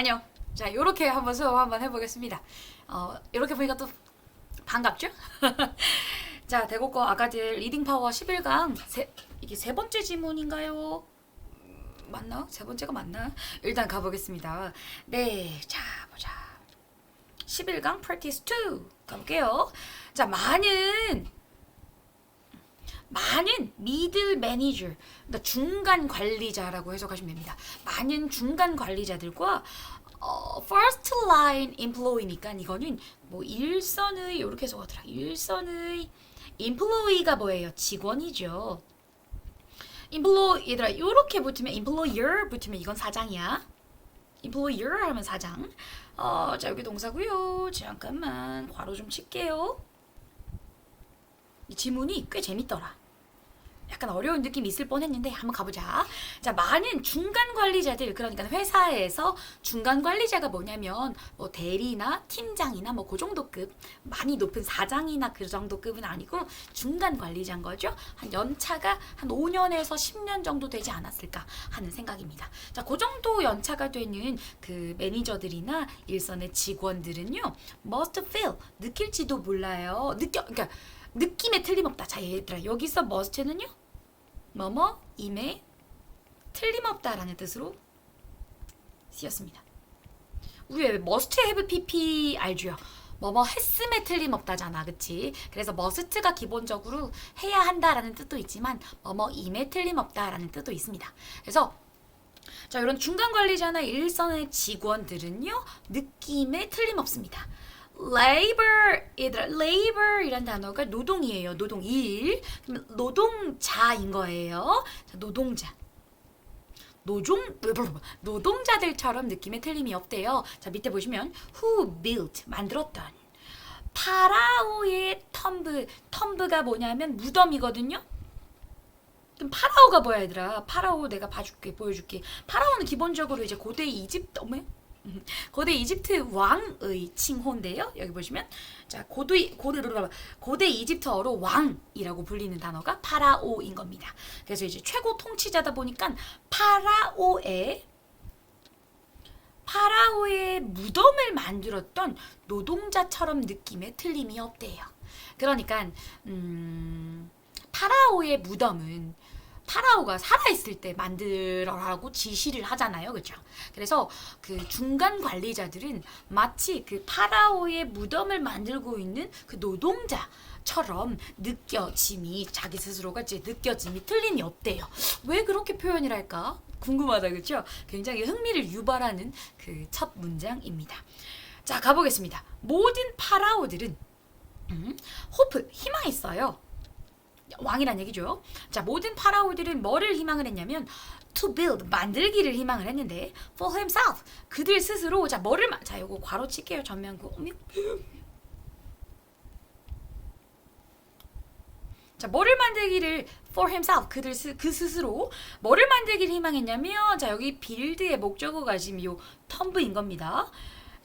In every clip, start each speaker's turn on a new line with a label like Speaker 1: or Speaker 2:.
Speaker 1: 아니요. 자, 요렇게 한번 수업 한번 해보겠습니다. 어, 요렇게 보니까 또 반갑죠? 자, 대고거 아까들 리딩 파워 11강 세, 이게 세 번째 지문인가요? 음, 맞나? 세 번째가 맞나? 일단 가보겠습니다. 네, 자, 보자. 11강 practice 2 가볼게요. 자, 많은 많은 미들 매니저, 그러니까 중간 관리자라고 해석하시면 됩니다. 많은 중간 관리자들과 어, first line employee니까 이거는 뭐 일선의 이렇게 해석하더라. 일선의 employee가 뭐예요? 직원이죠. employee 얘들아 이렇게 붙으면 employer 붙으면 이건 사장이야. employer 하면 사장. 어, 자 여기 동사고요. 잠깐만 괄호 좀 칠게요. 이 지문이 꽤 재밌더라. 약간 어려운 느낌이 있을 뻔했는데 한번 가보자. 자, 많은 중간 관리자들 그러니까 회사에서 중간 관리자가 뭐냐면 뭐 대리나 팀장이나 뭐 그 정도 급 많이 높은 사장이나 그 정도 급은 아니고 중간 관리자인 거죠. 한 연차가 한 5년에서 10년 정도 되지 않았을까 하는 생각입니다. 자, 그 정도 연차가 되는 그 매니저들이나 일선의 직원들은요, must feel 느낄지도 몰라요. 느껴 그러니까 느낌에 틀림없다. 자, 얘들아 여기서 must는요, 뭐뭐 임에 틀림없다라는 뜻으로 쓰였습니다. 우리 왜 must have pp 알죠? 뭐뭐 했음에 틀림없다잖아, 그치? 그래서 must가 기본적으로 해야 한다라는 뜻도 있지만 뭐뭐 임에 틀림없다라는 뜻도 있습니다. 그래서 자 이런 중간 관리자나 일선의 직원들은요 느낌에 틀림없습니다. Labor 얘들아 labor이란 단어가 노동이에요. 노동 일 노동자인 거예요. 자, 노동자. 노종 노동자들처럼 느낌에 틀림이 없대요. 자 밑에 보시면 who built 만들었던 파라오의 텀브 텀브가 뭐냐면 무덤이거든요. 그럼 파라오가 뭐야 얘들아? 파라오 내가 봐줄게 보여줄게. 파라오는 기본적으로 이제 고대 이집트 어머 고대 이집트 왕의 칭호인데요. 여기 보시면 자 고대 고대 고대 이집트어로 왕이라고 불리는 단어가 파라오인 겁니다. 그래서 이제 최고 통치자다 보니까 파라오의 파라오의 무덤을 만들었던 노동자처럼 느낌에 틀림이 없대요. 그러니까 음, 파라오의 무덤은 파라오가 살아있을 때 만들어라고 지시를 하잖아요. 그죠? 그래서 그 중간 관리자들은 마치 그 파라오의 무덤을 만들고 있는 그 노동자 처럼 느껴짐이 자기 스스로가 이제 느껴짐이 틀림이 없대요. 왜 그렇게 표현을 할까? 궁금하다. 그죠? 굉장히 흥미를 유발하는 그 첫 문장입니다. 자, 가보겠습니다. 모든 파라오들은 음, 호프, 희망이 있어요. 왕이란 얘기죠. 자, 모든 파라오들은 뭐를 희망을 했냐면 to build 만들기를 희망을 했는데 for himself 그들 스스로 자 뭐를 마, 자 요거 괄호 칠게요 전면구 어미. 자 뭐를 만들기를 for himself 그들 스, 그 스스로 뭐를 만들기를 희망했냐면 자 여기 빌드의 목적어가 지금 요 텀브인 겁니다.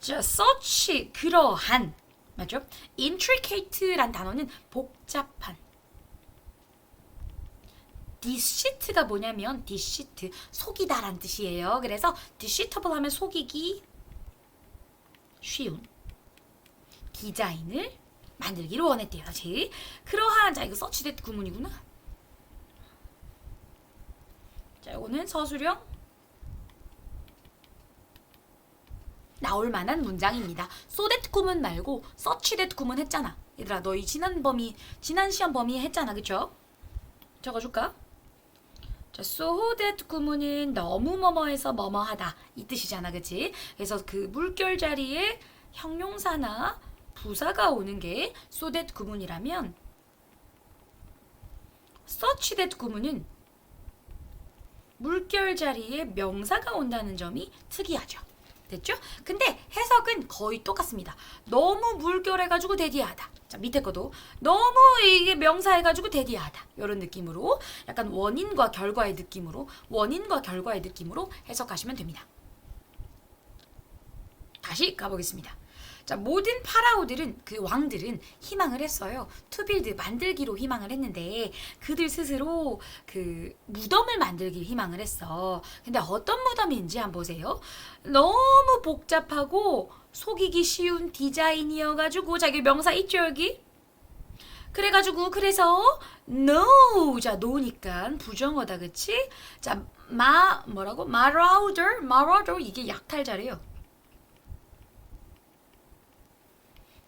Speaker 1: 자 such 그러한 맞죠? intricate란 단어는 복잡한 디시트가 뭐냐면 디시트 속이다란 뜻이에요. 그래서 디시터블 하면 속이기 쉬운 디자인을 만들기를 원했대요. 지 그러한 자 이거 서치댓 구문이구나. 자 이거는 서술형 나올 만한 문장입니다. 소댓 구문 말고 서치댓 구문 했잖아. 얘들아 너희 지난 범위 지난 시험 범위 했잖아. 그쵸? 적어줄까? 자, that 구문은 너무 뭐뭐해서 뭐뭐하다 이 뜻이잖아, 그치? 그래서 그 물결 자리에 형용사나 부사가 오는 게 that 구문이라면 that 구문은 물결 자리에 명사가 온다는 점이 특이하죠. 됐죠? 근데 해석은 거의 똑같습니다. 너무 물결해가지고 대디하다. 자 밑에 거도 너무 이게 명사해가지고 대디하다. 이런 느낌으로 약간 원인과 결과의 느낌으로 원인과 결과의 느낌으로 해석하시면 됩니다. 다시 가보겠습니다. 자, 모든 파라오들은 그 왕들은 희망을 했어요. 투빌드 만들기로 희망을 했는데 그들 스스로 그 무덤을 만들기 희망을 했어. 근데 어떤 무덤인지 한번 보세요. 너무 복잡하고 속이기 쉬운 디자인이어가지고 자기 명사 있죠 여기? 그래가지고 그래서 no 자 no니까 부정어다 그치? 자마 뭐라고 marauder marauder 이게 약탈자래요.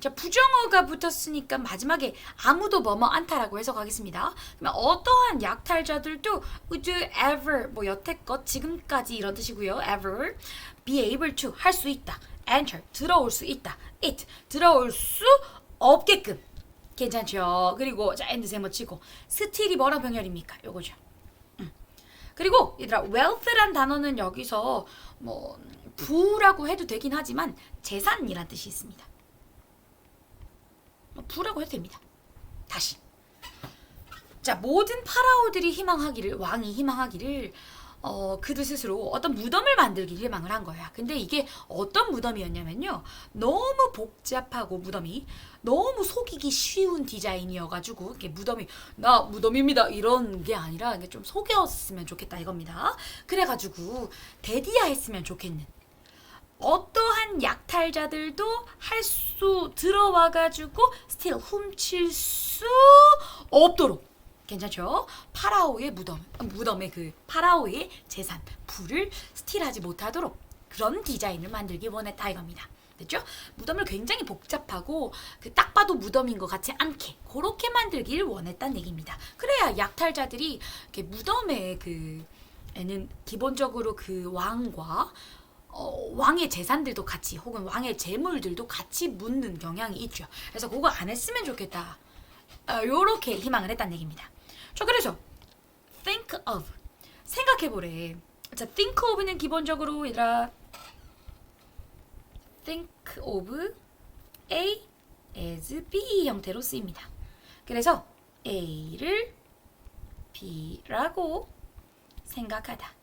Speaker 1: 자 부정어가 붙었으니까 마지막에 아무도 뭐뭐 않다라고 해석하겠습니다. 그러면 어떠한 약탈자들도 would ever 뭐 여태껏 지금까지 이런 뜻이고요. ever be able to 할 수 있다. enter 들어올 수 있다. it 들어올 수 없게끔 괜찮죠. 그리고 자 엔드 세모 치고 스틸이 뭐랑 병렬입니까? 요거죠. 음. 그리고 얘들아 wealth란 단어는 여기서 뭐 부라고 해도 되긴 하지만 재산이란 뜻이 있습니다. 뭐 부라고 해도 됩니다. 다시. 자, 모든 파라오들이 희망하기를 왕이 희망하기를 어, 그들 스스로 어떤 무덤을 만들기 희망을 한 거야. 근데 이게 어떤 무덤이었냐면요. 너무 복잡하고 무덤이 너무 속이기 쉬운 디자인이어가지고 이게 무덤이 나 무덤입니다 이런 게 아니라 이게 좀 속였으면 좋겠다 이겁니다. 그래가지고 대디야 했으면 좋겠는. 어떠한 약탈자들도 할 수 들어와가지고 스틸 훔칠 수 없도록 괜찮죠? 파라오의 무덤, 무덤의 그 파라오의 재산, 부를 스틸하지 못하도록 그런 디자인을 만들기 원했다 이겁니다. 됐죠? 무덤을 굉장히 복잡하고 그 딱 봐도 무덤인 것 같지 않게 그렇게 만들길 원했다는 얘기입니다. 그래야 약탈자들이 이렇게 무덤의 그 에는 기본적으로 그 왕과 어, 왕의 재산들도 같이 혹은 왕의 재물들도 같이 묻는 경향이 있죠. 그래서 그거 안 했으면 좋겠다. 어, 요렇게 희망을 했다는 얘기입니다. 자, 그래서 think of 생각해보래. 자, think of는 기본적으로 얘들아 think of A as B 형태로 쓰입니다. 그래서 A를 B라고 생각하다.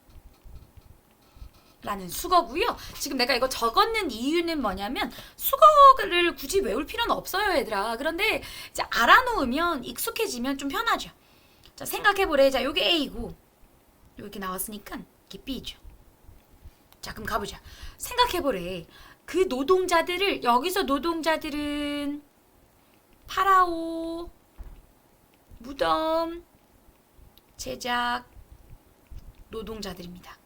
Speaker 1: 라는 수거고요. 지금 내가 이거 적었는 이유는 뭐냐면 수거를 굳이 외울 필요는 없어요, 얘들아. 그런데 이제 알아놓으면 익숙해지면 좀 편하죠. 자, 생각해보래. 자, 요게 A고 이렇게 나왔으니까 이게 B죠. 자, 그럼 가보자. 생각해보래. 그 노동자들을 여기서 노동자들은 파라오 무덤 제작 노동자들입니다.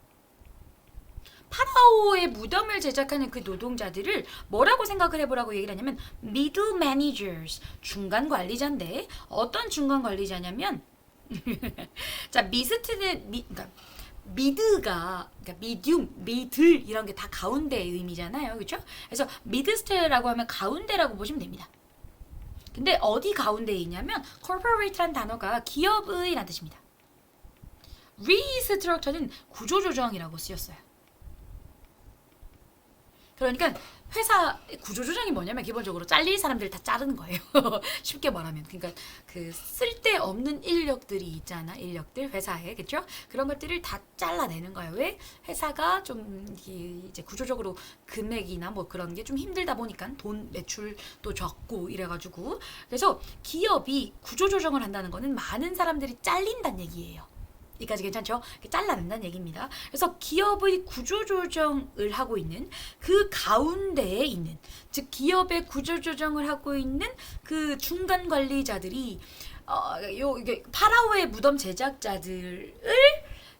Speaker 1: 파라오의 무덤을 제작하는 그 노동자들을 뭐라고 생각을 해보라고 얘기를 하냐면 middle managers 중간 관리자인데 어떤 중간 관리자냐면 자 미스트는 미 그러니까 미드가 그러니까 미디움, 미들 이런 게 다 가운데의 의미잖아요, 그렇죠? 그래서 미드스트라고 하면 가운데라고 보시면 됩니다. 근데 어디 가운데에 있냐면 corporate란 단어가 기업의라는 뜻입니다. restructure는 구조조정이라고 쓰였어요. 그러니까 회사 구조조정이 뭐냐면 기본적으로 잘릴 사람들 다 자르는 거예요. 쉽게 말하면 그러니까 그 쓸데없는 인력들이 있잖아 인력들 회사에 그렇죠? 그런 것들을 다 잘라내는 거예요. 왜 회사가 좀 이제 구조적으로 금액이나 뭐 그런 게 좀 힘들다 보니까 돈 매출도 적고 이래 가지고 그래서 기업이 구조조정을 한다는 거는 많은 사람들이 잘린다는 얘기예요. 여기까지 괜찮죠? 잘라낸다는 얘기입니다. 그래서 기업의 구조조정을 하고 있는 그 가운데에 있는 즉 기업의 구조조정을 하고 있는 그 중간 관리자들이 어, 요 이게 파라오의 무덤 제작자들을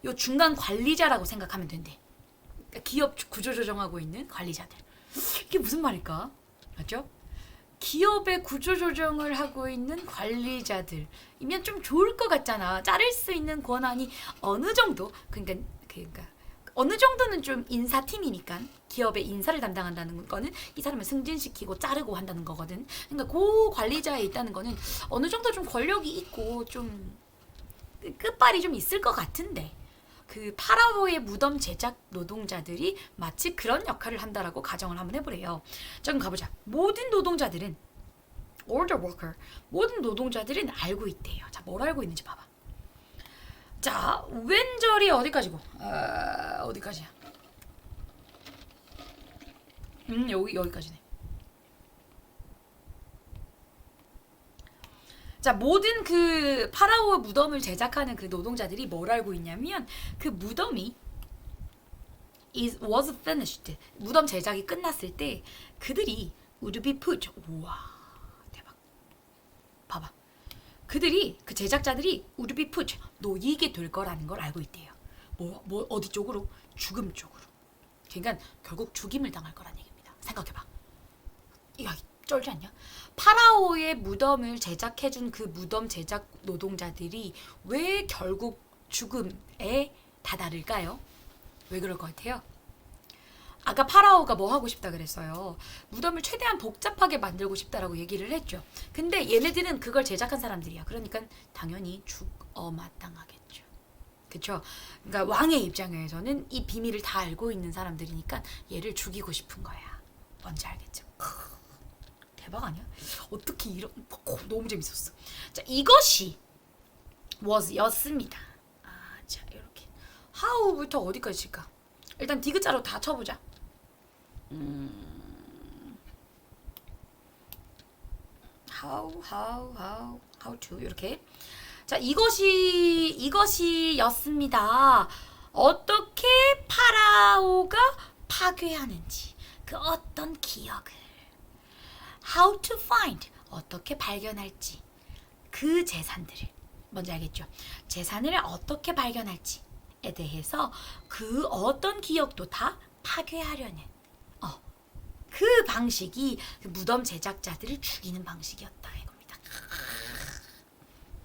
Speaker 1: 요 중간 관리자라고 생각하면 된대. 그러니까 기업 구조조정하고 있는 관리자들. 이게 무슨 말일까? 맞죠? 기업의 구조조정을 하고 있는 관리자들이면 좀 좋을 것 같잖아. 자를 수 있는 권한이 어느 정도 그러니까 그러니까 어느 정도는 좀 인사팀이니까 기업의 인사를 담당한다는 거는 이 사람을 승진시키고 자르고 한다는 거거든. 그러니까 그 관리자에 있다는 거는 어느 정도 좀 권력이 있고 좀 끝발이 좀 있을 것 같은데 그 파라오의 무덤 제작 노동자들이 마치 그런 역할을 한다라고 가정을 한번 해보래요. 자 그럼 가보자. 모든 노동자들은 order worker 모든 노동자들은 알고 있대요. 자 뭘 알고 있는지 봐봐. 자 왼절이 어디까지고? 아, 어디까지야? 음 여기 여기까지네. 자, 모든 그 파라오의 무덤을 제작하는 그 노동자들이 뭘 알고 있냐면 그 무덤이 is was finished. 무덤 제작이 끝났을 때 그들이 would be put. 우와. 대박. 봐 봐. 그들이 그 제작자들이 would be put 놓이게 될 거라는 걸 알고 있대요. 뭐, 뭐 어디 쪽으로? 죽음 쪽으로. 그러니까 결국 죽임을 당할 거란 얘기입니다. 생각해봐. 이 거 쩔지 않냐? 파라오의 무덤을 제작해준 그 무덤 제작 노동자들이 왜 결국 죽음에 다다를까요? 왜 그럴 것 같아요? 아까 파라오가 뭐 하고 싶다 그랬어요. 무덤을 최대한 복잡하게 만들고 싶다라고 얘기를 했죠. 근데 얘네들은 그걸 제작한 사람들이야. 그러니까 당연히 죽어 마땅하겠죠. 그쵸? 그러니까 왕의 입장에서는 이 비밀을 다 알고 있는 사람들이니까 얘를 죽이고 싶은 거야. 뭔지 알겠죠? 크, 대박 아니야? 어떻게 이런 오, 너무 재밌었어. 자 이것이 was 였습니다. 아, 자 이렇게 how부터 어디까지 칠까? 일단 디귿자로 다 쳐보자. 음, how how how how to 이렇게 자 이것이 이것이였습니다. 어떻게 파라오가 파괴하는지 그 어떤 기억을 how to find 어떻게 발견할지 그 재산들을 뭔지 알겠죠? 재산을 어떻게 발견할지에 대해서 그 어떤 기억도 다 파괴하려는 어, 그 방식이 그 무덤 제작자들을 죽이는 방식이었다 이겁니다.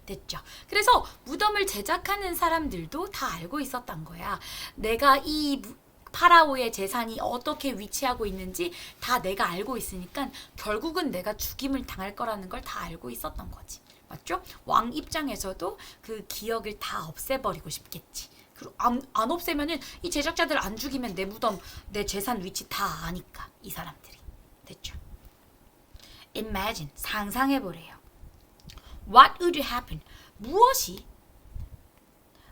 Speaker 1: 됐죠. 그래서 무덤을 제작하는 사람들도 다 알고 있었던 거야. 내가 이 무- 파라오의 재산이 어떻게 위치하고 있는지 다 내가 알고 있으니까 결국은 내가 죽임을 당할 거라는 걸 다 알고 있었던 거지. 맞죠? 왕 입장에서도 그 기억을 다 없애버리고 싶겠지. 안, 안 없애면은 이 제작자들 안 죽이면 내 무덤, 내 재산 위치 다 아니까 이 사람들이. 됐죠? Imagine 상상해 보래요. What would happen? 무엇이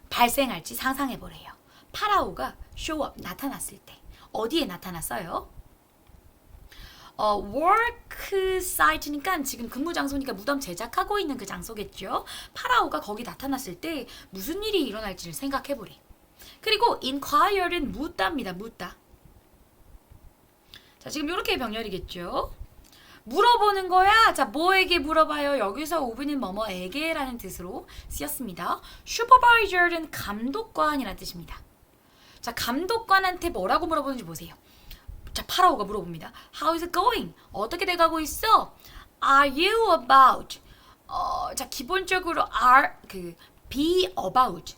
Speaker 1: 발생할지 상상해 보래요. 파라오가 쇼업 나타났을 때 어디에 나타났어요? 어, work site니까 지금 근무 장소니까 무덤 제작하고 있는 그 장소겠죠. 파라오가 거기 나타났을 때 무슨 일이 일어날지를 생각해 보래. 그리고 inquire는 묻다입니다. 묻다. 자, 지금 이렇게 병렬이겠죠. 물어보는 거야. 자, 뭐에게 물어봐요? 여기서 오브는 뭐뭐에게라는 뜻으로 쓰였습니다. supervisor는 감독관이라는 뜻입니다. 자, 감독관한테 뭐라고 물어보는지 보세요. 자, 파라오가 물어봅니다. How is it going? 어떻게 돼가고 있어? Are you about? 어, 자, 기본적으로 are 그 be about.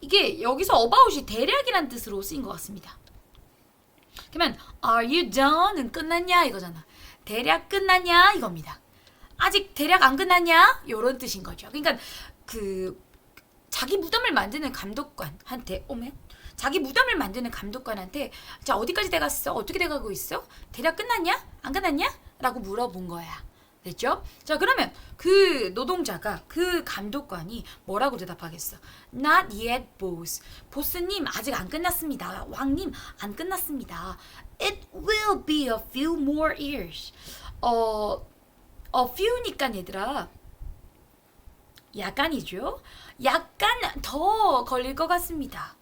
Speaker 1: 이게 여기서 about이 대략이란 뜻으로 쓰인 것 같습니다. 그러면 are you done은 끝났냐 이거잖아. 대략 끝났냐 이겁니다. 아직 대략 안 끝났냐 이런 뜻인 거죠. 그러니까 그 자기 무덤을 만드는 감독관한테 오면 자기 무덤을 만드는 감독관한테 자 어디까지 돼갔어? 어떻게 돼가고 있어? 대략 끝났냐? 안 끝났냐? 라고 물어본 거야. 됐죠? 자 그러면 그 노동자가 그 감독관이 뭐라고 대답하겠어? Not yet, boss. 보스님 아직 안 끝났습니다. 왕님 안 끝났습니다. It will be a few more years. 어, a few니까 얘들아. 약간이죠. 약간 더 걸릴 것 같습니다.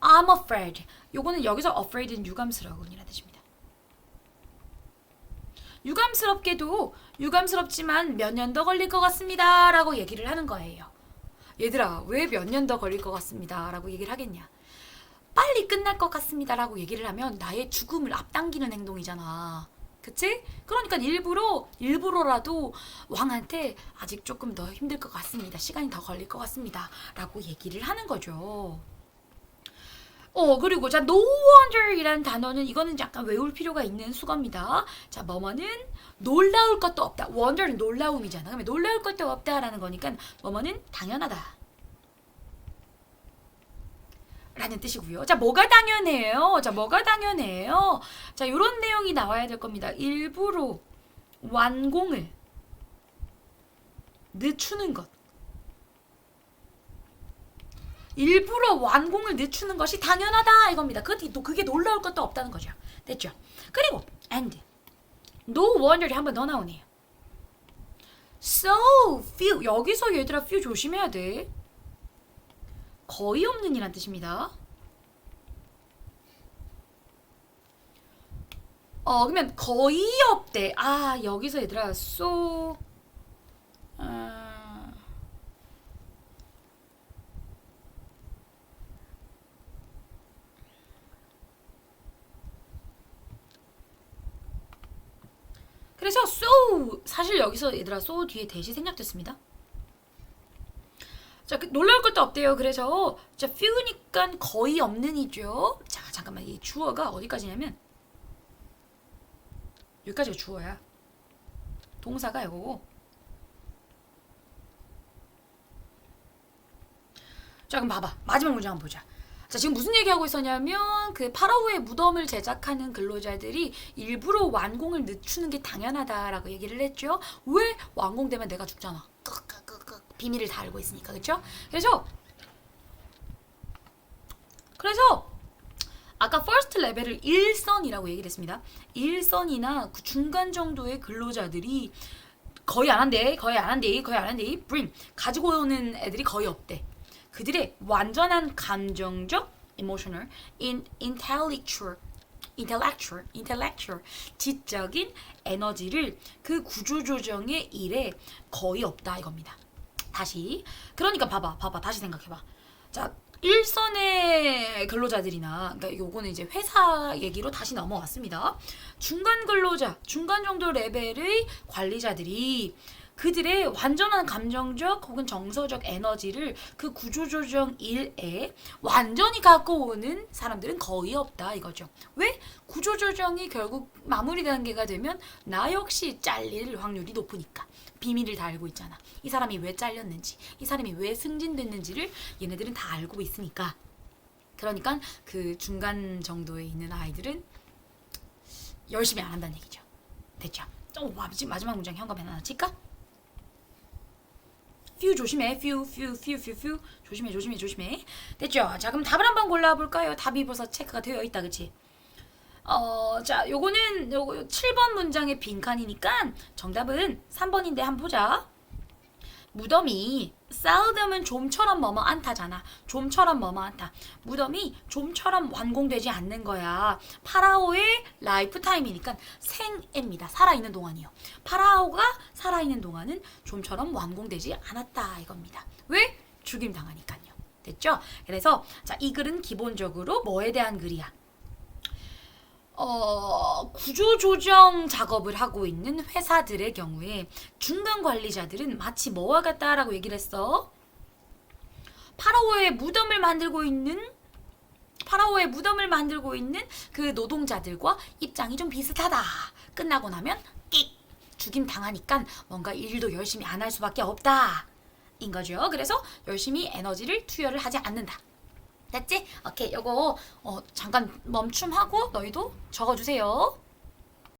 Speaker 1: I'm afraid. 요거는 여기서 afraid는 유감스러운이라는 뜻입니다. 유감스럽게도 유감스럽지만 몇 년 더 걸릴 것 같습니다 라고 얘기를 하는 거예요. 얘들아, 왜 몇 년 더 걸릴 것 같습니다 라고 얘기를 하겠냐? 빨리 끝날 것 같습니다 라고 얘기를 하면 나의 죽음을 앞당기는 행동이잖아. 그치? 그러니까 일부러 일부러라도 왕한테 아직 조금 더 힘들 것 같습니다. 시간이 더 걸릴 것 같습니다 라고 얘기를 하는 거죠. 어 그리고 자 no wonder이라는 단어는 이거는 약간 외울 필요가 있는 수거입니다. 자 뭐뭐는 놀라울 것도 없다. wonder는 놀라움이잖아. 그러면 놀라울 것도 없다라는 거니까 뭐뭐는 당연하다. 라는 뜻이고요. 자, 뭐가 당연해요? 자, 뭐가 당연해요? 자, 요런 내용이 나와야 될 겁니다. 일부러 완공을 늦추는 것. 일부러 완공을 늦추는 것이 당연하다 이겁니다. 그, 또 그게 놀라울 것도 없다는 거죠. 됐죠? 그리고 and no wonder이 한번더 나오네요. So few 여기서 얘들아 few 조심해야 돼. 거의 없는 이란 뜻입니다. 어 그러면 거의 없대. 아 여기서 얘들아 so 어, so 사실 여기서 얘들아 so 뒤에 대시 생략됐습니다. 자, 그 놀라울 것도 없대요. 그래서 자, few니까 거의 없는이죠. 자, 잠깐만 이 주어가 어디까지냐면 여기까지가 주어야. 동사가 이거고. 자, 그럼 봐봐. 마지막 문장 한번 보자. 자, 지금 무슨 얘기하고 있었냐면 그 파라오의 무덤을 제작하는 근로자들이 일부러 완공을 늦추는 게 당연하다라고 얘기를 했죠. 왜 완공되면 내가 죽잖아. 비밀을 다 알고 있으니까 그렇죠? 그래서 그래서 아까 first 레벨을 1선이라고 얘기를 했습니다. 1선이나 그 중간 정도의 근로자들이 거의 안 한대, 거의 안 한대, 거의 안 한대. bring 가지고 오는 애들이 거의 없대. 그들의 완전한 감정적 emotional, in, intellectual, intellectual, intellectual, 지적인 에너지를 그 구조조정의 일에 거의 없다 이겁니다. 다시 그러니까 봐봐, 봐봐, 다시 생각해봐. 자, 일선의 근로자들이나 그러니까 요거는 이제 회사 얘기로 다시 넘어왔습니다. 중간 근로자, 중간 정도 레벨의 관리자들이 그들의 완전한 감정적 혹은 정서적 에너지를 그 구조조정 일에 완전히 갖고 오는 사람들은 거의 없다 이거죠. 왜? 구조조정이 결국 마무리 단계가 되면 나 역시 잘릴 확률이 높으니까. 비밀을 다 알고 있잖아. 이 사람이 왜 잘렸는지, 이 사람이 왜 승진됐는지를 얘네들은 다 알고 있으니까. 그러니까 그 중간 정도에 있는 아이들은 열심히 안 한다는 얘기죠. 됐죠? 어, 마지- 마지막 문장 현관에 하나 칠까? Few 조심해. few, few, few, few, few. 조심해, 조심해, 조심해. 됐죠? 자, 그럼 답을 한번 골라볼까요? 답이 벌써 체크가 되어 있다, 그치? 어, 자, 요거는 요거 7번 문장의 빈칸이니까 정답은 3번인데 한번 보자. 무덤이 싸우다면 좀처럼 뭐뭐 않다잖아. 좀처럼 뭐뭐 않다. 무덤이 좀처럼 완공되지 않는 거야. 파라오의 라이프 타임이니까 생애입니다. 살아있는 동안이요. 파라오가 살아있는 동안은 좀처럼 완공되지 않았다 이겁니다. 왜? 죽임 당하니까요. 됐죠? 그래서 자, 이 글은 기본적으로 뭐에 대한 글이야? 어, 구조조정 작업을 하고 있는 회사들의 경우에 중간 관리자들은 마치 뭐와 같다라고 얘기를 했어. 파라오의 무덤을 만들고 있는 파라오의 무덤을 만들고 있는 그 노동자들과 입장이 좀 비슷하다. 끝나고 나면 끽 죽임 당하니까 뭔가 일도 열심히 안 할 수밖에 없다. 인 거죠. 그래서 열심히 에너지를 투여를 하지 않는다. 됐지? 오케이, 요거 어, 잠깐 멈춤하고 너희도 적어주세요.